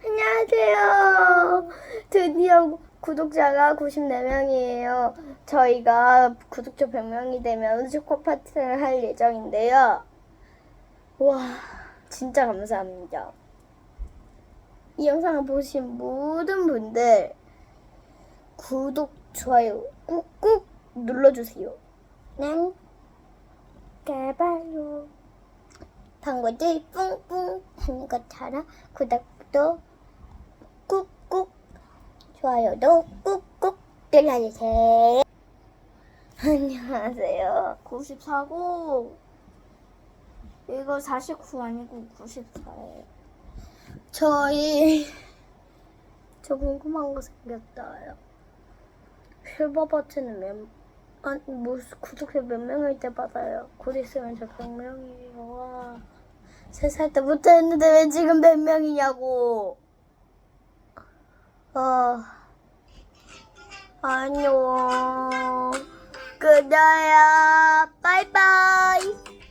안녕하세요. 드디어 구독자가 94명이에요. 저희가 구독자 100명이 되면 축하 파티를 할 예정인데요. 와, 진짜 감사합니다. 이 영상을 보신 모든 분들 구독, 좋아요 꾹꾹 눌러주세요. 네. 제발요. 방구들 뿡뿡 하는 것처럼 구독도 좋아요도 꾹꾹 눌러주세요. 안녕하세요. 94고 이거 49 아니고 94예요. 저희 저 궁금한 거 생겼어요. 실버 버튼은 몇 아니 뭐 구독자 몇 명일 때 받아요. 곧 있으면 저 100명이에요. 와. 3살 때부터 했는데 왜 지금 몇 명이냐고. 어. 안녕. 그녀야. 바이바이.